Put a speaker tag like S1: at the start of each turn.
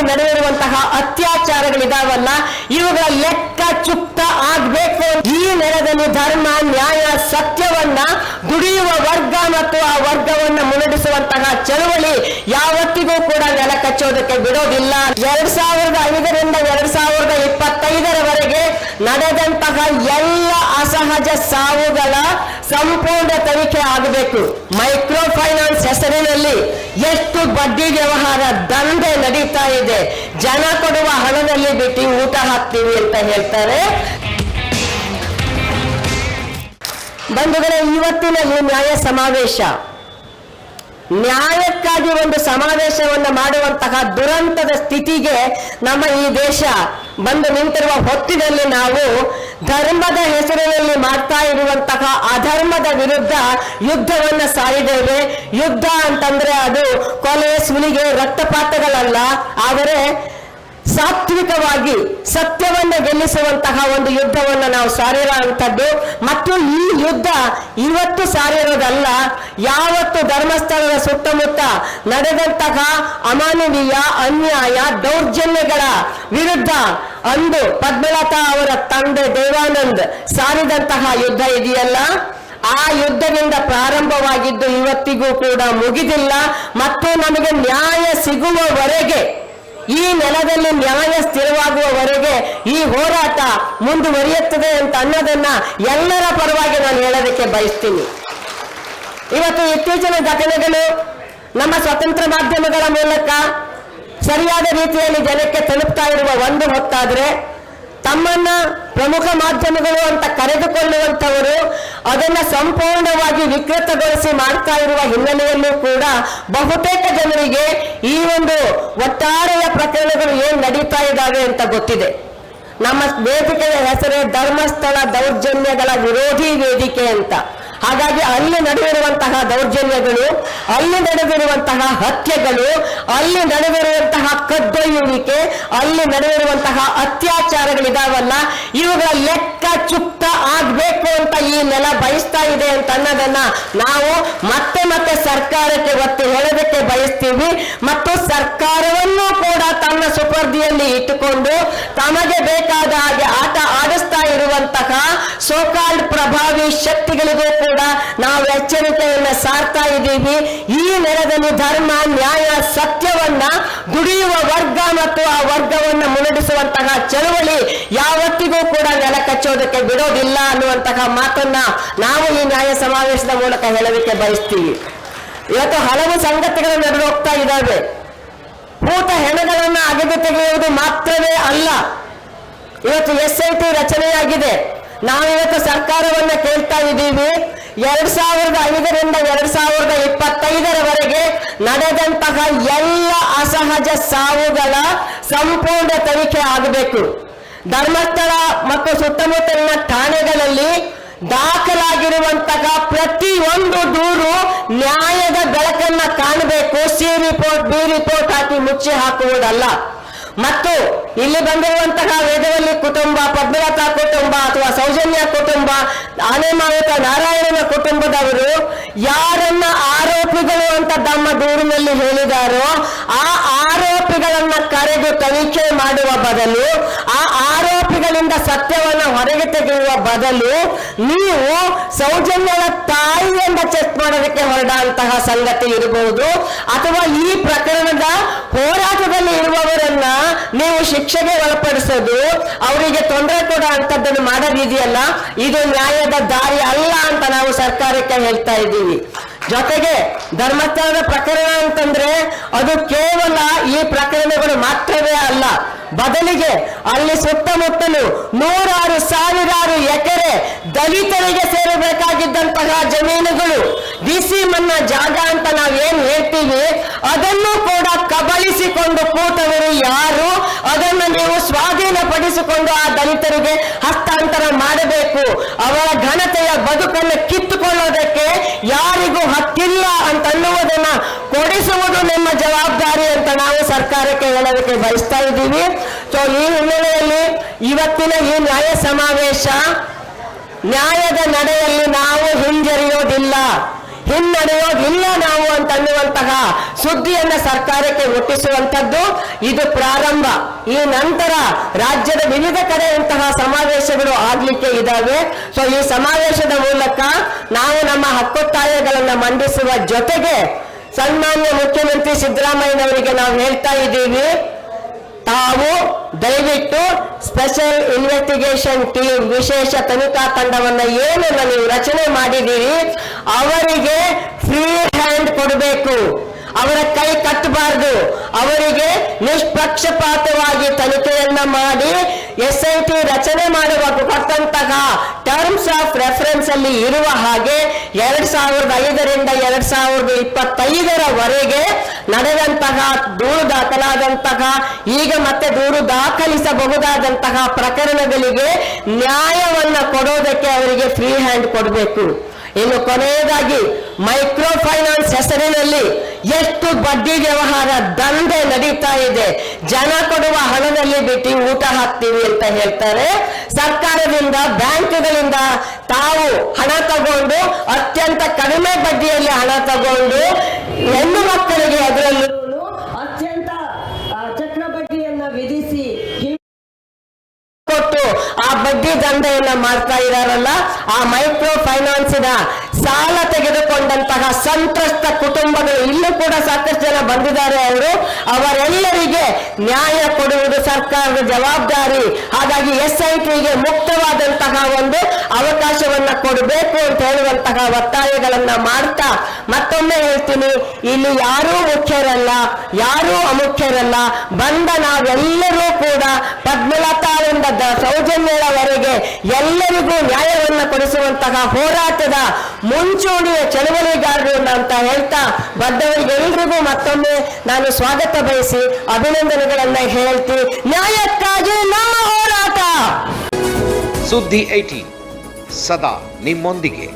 S1: ಅಲ್ಲಿ ನಡೆದಿರುವಂತಹ ಅತ್ಯಾಚಾರಗಳಿದಾವಲ್ಲ, ಇವುಗಳ ಲೆಕ್ಕ ಚುಕ್ತ ಆಗ್ಬೇಕು. ಈ ನೆಲದಲ್ಲಿ ಧರ್ಮ, ನ್ಯಾಯ, ಸತ್ಯವನ್ನ ದುಡಿಯುವ ವರ್ಗ ಮತ್ತು ಆ ವರ್ಗವನ್ನ ಮುನ್ನಡೆಸುವಂತಹ ಚಳವಳಿ ಯಾವತ್ತಿಗೂ ಕೂಡ ನೆಲ ಕಚ್ಚೋದಕ್ಕೆ ಬಿಡೋದಿಲ್ಲ. ಎರಡ್ ಸಾವಿರದ ಐದರಿಂದ ಎರಡ್ ಸಾವಿರದ ಇಪ್ಪತ್ತೈದರವರೆಗೆ ನಡೆದಂತಹ ಎಲ್ಲ ಅಸಹಜ ಸಾವುಗಳ ಸಂಪೂರ್ಣ ತನಿಖೆ ಆಗಬೇಕು. ಮೈಕ್ರೋ ಫೈನಾನ್ಸ್ ಹೆಸರಿನಲ್ಲಿ ಎಷ್ಟು ಬಡ್ಡಿ ವ್ಯವಹಾರ ದಂಧೆ ನಡೀತಾ ಇದೆ. ಜನ ಕೊಡುವ ಹಣದಲ್ಲಿ ಬಿಟ್ಟು ಊಟ ಹಾಕ್ತೀವಿ ಅಂತ ಹೇಳ್ತಾರೆ. ಬಂಧುಗಳೇ, ಇವತ್ತಿನ ಈ ನ್ಯಾಯ ಸಮಾವೇಶ. ನ್ಯಾಯಕ್ಕಾಗಿ ಒಂದು ಸಮಾವೇಶವನ್ನ ಮಾಡುವಂತಹ ದುರಂತದ ಸ್ಥಿತಿಗೆ ನಮ್ಮ ಈ ದೇಶ ಬಂದು ನಿಂತಿರುವ ಹೊತ್ತಿನಲ್ಲಿ ನಾವು ಧರ್ಮದ ಹೆಸರಿನಲ್ಲಿ ಮಾಡ್ತಾ ಇರುವಂತಹ ಅಧರ್ಮದ ವಿರುದ್ಧ ಯುದ್ಧವನ್ನ ಸಾರಿದ್ದೇವೆ. ಯುದ್ಧ ಅಂತಂದ್ರೆ ಅದು ಕೊಲೆ, ಸುಲಿಗೆ, ರಕ್ತಪಾತಗಳಲ್ಲ. ಆದರೆ ಸಾತ್ವಿಕವಾಗಿ ಸತ್ಯವನ್ನ ಗೆಲ್ಲಿಸುವಂತಹ ಒಂದು ಯುದ್ಧವನ್ನು ನಾವು ಸಾರಿರುವಂಥದ್ದು. ಮತ್ತು ಈ ಯುದ್ಧ ಇವತ್ತು ಸಾರಿರೋದಲ್ಲ. ಯಾವತ್ತು ಧರ್ಮಸ್ಥಳದ ಸುತ್ತಮುತ್ತ ನಡೆದಂತಹ ಅಮಾನವೀಯ ಅನ್ಯಾಯ, ದೌರ್ಜನ್ಯಗಳ ವಿರುದ್ಧ ಅಂದು ಪದ್ಮಲತಾ ಅವರ ತಂದೆ ದೇವಾನಂದ್ ಸಾರಿದಂತಹ ಯುದ್ಧ ಇದೆಯಲ್ಲ? ಆ ಯುದ್ಧದಿಂದ ಪ್ರಾರಂಭವಾಗಿದ್ದು ಇವತ್ತಿಗೂ ಕೂಡ ಮುಗಿದಿಲ್ಲ. ಮತ್ತು ನಮಗೆ ನ್ಯಾಯ ಸಿಗುವವರೆಗೆ, ಈ ನೆಲದಲ್ಲಿ ನ್ಯಾಯ ಸ್ಥಿರವಾಗುವವರೆಗೆ ಈ ಹೋರಾಟ ಮುಂದುವರಿಯುತ್ತದೆ ಅಂತ ಅನ್ನೋದನ್ನ ಎಲ್ಲರ ಪರವಾಗಿ ನಾನು ಹೇಳೋದಕ್ಕೆ ಬಯಸ್ತೀನಿ. ಇವತ್ತು ಇತ್ತೀಚಿನ ಘಟನೆಗಳು ನಮ್ಮ ಸ್ವತಂತ್ರ ಮಾಧ್ಯಮಗಳ ಮೂಲಕ ಸರಿಯಾದ ರೀತಿಯಲ್ಲಿ ಜನಕ್ಕೆ ತಲುಪ್ತಾ ಇರುವ ಒಂದು ಹೊತ್ತಾದ್ರೆ ತಮ್ಮನ್ನ ಪ್ರಮುಖ ಮಾಧ್ಯಮಗಳು ಅಂತ ಕರೆದುಕೊಳ್ಳುವಂತವರು ಅದನ್ನ ಸಂಪೂರ್ಣವಾಗಿ ವಿಕೃತಗೊಳಿಸಿ ಮಾಡ್ತಾ ಇರುವ ಹಿನ್ನೆಲೆಯಲ್ಲೂ ಕೂಡ ಬಹುತೇಕ ಜನರಿಗೆ ಈ ಒಂದು ಒಟ್ಟಾರೆಯ ಪ್ರಕರಣಗಳು ಏನ್ ನಡೀತಾ ಇದ್ದಾವೆ ಅಂತ ಗೊತ್ತಿದೆ. ನಮ್ಮ ವೇದಿಕೆಯ ಹೆಸರೇ ಧರ್ಮಸ್ಥಳ ದೌರ್ಜನ್ಯಗಳ ವಿರೋಧಿ ವೇದಿಕೆ ಅಂತ. ಹಾಗಾಗಿ ಅಲ್ಲಿ ನಡೆದಿರುವಂತಹ ದೌರ್ಜನ್ಯಗಳು, ಅಲ್ಲಿ ನಡೆದಿರುವಂತಹ ಹತ್ಯೆಗಳು, ಅಲ್ಲಿ ನಡೆದಿರುವಂತಹ ಕದ್ದೊಯ್ಯುವಿಕೆ, ಅಲ್ಲಿ ನಡೆದಿರುವಂತಹ ಅತ್ಯಾಚಾರಗಳಿದಾವಲ್ಲ, ಇವುಗಳ ಲೆಕ್ಕ ಚುಕ್ತ ಆಗ್ಬೇಕು ಅಂತ ಈ ನೆಲ ಬಯಸ್ತಾ ಇದೆ ಅಂತ ಅನ್ನೋದನ್ನ ನಾವು ಮತ್ತೆ ಮತ್ತೆ ಸರ್ಕಾರಕ್ಕೆ ಒತ್ತಿ ಹೇಳೋದಕ್ಕೆ ಬಯಸ್ತೀವಿ. ಮತ್ತು ಸರ್ಕಾರವನ್ನು ಕೂಡ ತನ್ನ ಸುಪರ್ದಿಯಲ್ಲಿ ಇಟ್ಟುಕೊಂಡು ತಮಗೆ ಬೇಕಾದ ಹಾಗೆ ಆಟ ಆಡಿಸ್ತಾ ಇರುವಂತಹ ಸೋಕಾಲ್ಡ್ ಪ್ರಭಾವಿ ಶಕ್ತಿಗಳಿಗೂ ಕೂಡ ನಾವು ಎಚ್ಚರಿಕೆಯನ್ನ ಸಾರ್ತಾ ಇದ್ದೀವಿ. ಈ ನೆಲದಲ್ಲಿ ಧರ್ಮ, ನ್ಯಾಯ, ಸತ್ಯವನ್ನ ದುಡಿಯುವ ವರ್ಗ ಮತ್ತು ಆ ವರ್ಗವನ್ನ ಮುನ್ನಡೆಸುವಂತಹ ಚಳವಳಿ ಯಾವತ್ತಿಗೂ ಕೂಡ ನೆಲ ಕಚ್ಚೋದಕ್ಕೆ ಬಿಡೋದಿಲ್ಲ ಅನ್ನುವಂತಹ ಮಾತನ್ನ ನಾವು ಈ ನ್ಯಾಯ ಸಮಾವೇಶದ ಮೂಲಕ ಹೇಳಲಿಕ್ಕೆ ಬಯಸ್ತೀವಿ. ಇವತ್ತು ಹಲವು ಸಂಗತಿಗಳು ನಡೆದು ಹೋಗ್ತಾ ಇದ್ದಾವೆ. ಭೂತ ಹೆಣಗಳನ್ನ ಅಗೆದು ತೆಗೆಯುವುದು ಮಾತ್ರವೇ ಅಲ್ಲ. ಇವತ್ತು ಎಸ್ ಐ ಟಿ ರಚನೆಯಾಗಿದೆ. ನಾವಿವತ್ತು ಸರ್ಕಾರವನ್ನ ಕೇಳ್ತಾ ಇದ್ದೀವಿ. ಎರಡ್ ಸಾವಿರದ ಐದರಿಂದ ಎರಡ್ ಸಾವಿರದ ಇಪ್ಪತ್ತೈದರವರೆಗೆ ನಡೆದಂತಹ ಎಲ್ಲ ಅಸಹಜ ಸಾವುಗಳ ಸಂಪೂರ್ಣ ತನಿಖೆ ಆಗಬೇಕು. ಧರ್ಮಸ್ಥಳ ಮತ್ತು ಸುತ್ತಮುತ್ತಲಿನ ಠಾಣೆಗಳಲ್ಲಿ ದಾಖಲಾಗಿರುವಂತಹ ಪ್ರತಿಯೊಂದು ದೂರು ನ್ಯಾಯದ ಬೆಳಕನ್ನ ಕಾಣಬೇಕು. ಸಿ ರಿಪೋರ್ಟ್, ಬಿ ರಿಪೋರ್ಟ್ ಹಾಕಿ ಮುಚ್ಚಿ ಹಾಕುವುದಲ್ಲ. ಮತ್ತು ಇಲ್ಲಿ ಬಂದಿರುವಂತಹ ವೇದವಲ್ಲಿ ಕುಟುಂಬ, ಪದ್ಮಲತಾ ಕುಟುಂಬ ಅಥವಾ ಸೌಜನ್ಯ ಕುಟುಂಬ ಆನೆಮಾವತ ನಾರಾಯಣನ ಕುಟುಂಬದವರು ಯಾರನ್ನ ಆರೋಪಿಗಳು ಅಂತ ತಮ್ಮ ದೂರಿನಲ್ಲಿ ಹೇಳಿದಾರೋ ಆ ಆರೋಪಿಗಳನ್ನ ಕರೆದು ತನಿಖೆ ಮಾಡುವ ಬದಲು, ಆ ಆರೋಪಿಗಳಿಂದ ಸತ್ಯವನ್ನ ಹೊರಗೆ ತೆಗೆಯುವ ಬದಲು ನೀವು ಸೌಜನ್ಯದ ತಾಯಿಯಿಂದ ಚೆಕ್ ಮಾಡೋದಕ್ಕೆ ಹೊರಡಂತಹ ಸಂಗತಿ ಇರಬಹುದು. ಅಥವಾ ಈ ಪ್ರಕರಣದ ಹೋರಾಟದಲ್ಲಿ ನೀವು ಶಿಕ್ಷೆಗೆ ಒಳಪಡಿಸೋದು, ಅವರಿಗೆ ತೊಂದರೆ ಕೊಡೋ ಅಂತದ್ದನ್ನು ಮಾಡೋದಿದೆಯಲ್ಲ ಇದು ನ್ಯಾಯದ ದಾರಿ ಅಲ್ಲ ಅಂತ ನಾವು ಸರ್ಕಾರಕ್ಕೆ ಹೇಳ್ತಾ ಇದ್ದೀವಿ. ಜೊತೆಗೆ ಧರ್ಮಸ್ಥಳದ ಪ್ರಕರಣ ಅಂತಂದ್ರೆ ಅದು ಕೇವಲ ಈ ಪ್ರಕರಣಗಳು ಮಾತ್ರವೇ ಅಲ್ಲ. ಬದಲಿಗೆ ಅಲ್ಲಿ ಸುತ್ತಮುತ್ತಲು ನೂರಾರು, ಸಾವಿರಾರು ಎಕರೆ ದಲಿತರಿಗೆ ಸೇರಬೇಕಾಗಿದ್ದಂತಹ ಜಮೀನುಗಳು ಡಿಸಿ ಮನ್ನ ಜಾಗ ಅಂತ ನಾವೇನ್ ಹೇಳ್ತೀವಿ, ಅದನ್ನು ಕೂಡ ಕಬಳಿಸಿಕೊಂಡು ಕೂತವರು ಯಾರು? ಅದನ್ನು ನೀವು ಸ್ವಾಧೀನಪಡಿಸಿಕೊಂಡು ಆ ದಲಿತರಿಗೆ ಹಸ್ತಾಂತರ ಮಾಡಬೇಕು. ಅವರ ಘನತೆಯ ಬದುಕನ್ನು ಕಿತ್ತುಕೊಳ್ಳೋದಕ್ಕೆ ಯಾರಿಗೂ ಹಕ್ಕಿಲ್ಲ ಅಂತ ಅನ್ನುವುದನ್ನ ಕೊಡಿಸುವುದು ನಿಮ್ಮ ಜವಾಬ್ದಾರಿ ಅಂತ ನಾವು ಸರ್ಕಾರಕ್ಕೆ ಹೇಳೋದಕ್ಕೆ ಬಯಸ್ತಾ ಇದ್ದೀವಿ. ಸೊ ಈ ಹಿನ್ನೆಲೆಯಲ್ಲಿ ಇವತ್ತಿನ ಈ ನ್ಯಾಯ ಸಮಾವೇಶ ನ್ಯಾಯದ ನಡೆಯಲ್ಲಿ ನಾವು ಹಿಂಜರಿಯೋದಿಲ್ಲ. ಹಿನ್ನಡೆಯೋದಿಲ್ಲ ನಾವು ಅಂತ ಅನ್ನುವಂತಹ ಸುದ್ದಿಯನ್ನ ಸರ್ಕಾರಕ್ಕೆ ಒಪ್ಪಿಸುವಂತದ್ದು ಇದು ಪ್ರಾರಂಭ. ಈ ನಂತರ ರಾಜ್ಯದ ವಿವಿಧ ಕಡೆ ಇಂತಹ ಸಮಾವೇಶಗಳು ಆಗ್ಲಿಕ್ಕೆ ಇದಾವೆ. ಸೊ ಈ ಸಮಾವೇಶದ ಮೂಲಕ ನಾವು ನಮ್ಮ ಹಕ್ಕೊತ್ತಾಯಗಳನ್ನ ಮಂಡಿಸುವ ಜೊತೆಗೆ ಸನ್ಮಾನ್ಯ ಮುಖ್ಯಮಂತ್ರಿ ಸಿದ್ದರಾಮಯ್ಯನವರಿಗೆ ನಾವು ಹೇಳ್ತಾ ಇದ್ದೀವಿ. ತಾವು ದಯವಿಟ್ಟು ಸ್ಪೆಷಲ್ ಇನ್ವೆಸ್ಟಿಗೇಷನ್ ಟೀಮ್ ವಿಶೇಷ ತನಿಖಾ ತಂಡವನ್ನ ಏನನ್ನ ನೀವು ರಚನೆ ಮಾಡಿದ್ದೀರಿ, ಅವರಿಗೆ ಫ್ರೀ ಹ್ಯಾಂಡ್ ಕೊಡಬೇಕು. ಅವರ ಕೈ ಕಟ್ಟಬಾರ್ದು. ಅವರಿಗೆ ನಿಷ್ಪಕ್ಷಪಾತವಾಗಿ ತನಿಖೆಯನ್ನ ಮಾಡಿ ಎಸ್ ಐ ಟಿ ರಚನೆ ಮಾಡುವ ಕೊಟ್ಟಂತಹ ಟರ್ಮ್ಸ್ ಆಫ್ ರೆಫರೆನ್ಸ್ ಅಲ್ಲಿ ಇರುವ ಹಾಗೆ ಎರಡ್ ಸಾವಿರದ ಐದರಿಂದ ಎರಡ್ ಸಾವಿರದ ಇಪ್ಪತ್ತೈದರವರೆಗೆ ನಡೆದಂತಹ ದೂರು ದಾಖಲಾದಂತಹ, ಈಗ ಮತ್ತೆ ದೂರು ದಾಖಲಿಸಬಹುದಾದಂತಹ ಪ್ರಕರಣಗಳಿಗೆ ನ್ಯಾಯವನ್ನ ಕೊಡೋದಕ್ಕೆ ಅವರಿಗೆ ಫ್ರೀ ಹ್ಯಾಂಡ್ ಕೊಡಬೇಕು. ಇನ್ನು ಕೊನೆಯದಾಗಿ ಮೈಕ್ರೋ ಫೈನಾನ್ಸ್ ಹೆಸರಿನಲ್ಲಿ ಎಷ್ಟು ಬಡ್ಡಿ ವ್ಯವಹಾರ ದಂಧೆ ನಡೀತಾ ಇದೆ? ಜನ ಕೊಡುವ ಹಣದಲ್ಲಿ ಬಿಟ್ಟು ಊಟ ಹಾಕ್ತೀವಿ ಅಂತ ಹೇಳ್ತಾರೆ. ಸರ್ಕಾರದಿಂದ, ಬ್ಯಾಂಕ್ಗಳಿಂದ ತಾವು ಹಣ ತಗೊಂಡು, ಅತ್ಯಂತ ಕಡಿಮೆ ಬಡ್ಡಿಯಲ್ಲಿ ಹಣ ತಗೊಂಡು ಹೆಣ್ಣು ಮಕ್ಕಳಿಗೆ ಅದರಲ್ಲೂ ಅತ್ಯಂತ ಚಕ್ರ ಬಡ್ಡಿಯನ್ನ ವಿಧಿಸಿ ಕೊಟ್ಟು ಆ ಬಡ್ಡಿ ದಂಧೆಯನ್ನ ಮಾಡ್ತಾ ಇದಾರಲ್ಲ? ಆ ಮೈಕ್ರೋ ಫೈನಾನ್ಸಿನ ಸಾಲ ತೆಗೆದುಕೊಂಡಂತಹ ಸಂತ್ರಸ್ತ ಕುಟುಂಬಗಳು ಇಲ್ಲೂ ಕೂಡ ಸಾಕಷ್ಟು ಜನ ಬಂದಿದ್ದಾರೆ ಅವರು. ಅವರೆಲ್ಲರಿಗೆ ನ್ಯಾಯ ಕೊಡುವುದು ಸರ್ಕಾರದ ಜವಾಬ್ದಾರಿ. ಹಾಗಾಗಿ ಎಸ್ ಐ ಟಿಗೆ ಮುಕ್ತವಾದಂತಹ ಒಂದು ಅವಕಾಶವನ್ನ ಕೊಡಬೇಕು ಅಂತ ಹೇಳುವಂತಹ ಒತ್ತಾಯಗಳನ್ನ ಮಾಡ್ತಾ ಮತ್ತೊಮ್ಮೆ ಹೇಳ್ತೀನಿ, ಇಲ್ಲಿ ಯಾರೂ ಮುಖ್ಯರಲ್ಲ, ಯಾರೂ ಅಮುಖ್ಯರಲ್ಲ. ಬಂದ ನಾವೆಲ್ಲರೂ ಕೂಡ ಪದ್ಮಲತಾವಿಂದ ದ- ಸೌಜನ್ಯದವರೆಗೆ ಎಲ್ಲರಿಗೂ ನ್ಯಾಯವನ್ನ ಕೊಡಿಸುವಂತಹ ಹೋರಾಟದ ಮುಂಚೂಣಿಯ ಚಳವಳಿಗಾರರು ಅಂತ ಹೇಳ್ತಾ ಬಂದವರಿಗೆಲ್ಲರಿಗೂ ಮತ್ತೊಮ್ಮೆ ನಾನು ಸ್ವಾಗತ ಬಯಸಿ ಅಭಿನಂದನೆಗಳನ್ನ ಹೇಳ್ತೀನಿ. ನ್ಯಾಯಕ್ಕಾಗಿ ನಮ್ಮ ಹೋರಾಟ!
S2: ಸುದ್ದಿ ಏಟೀನ್ ಸದಾ ನಿಮ್ಮೊಂದಿಗೆ.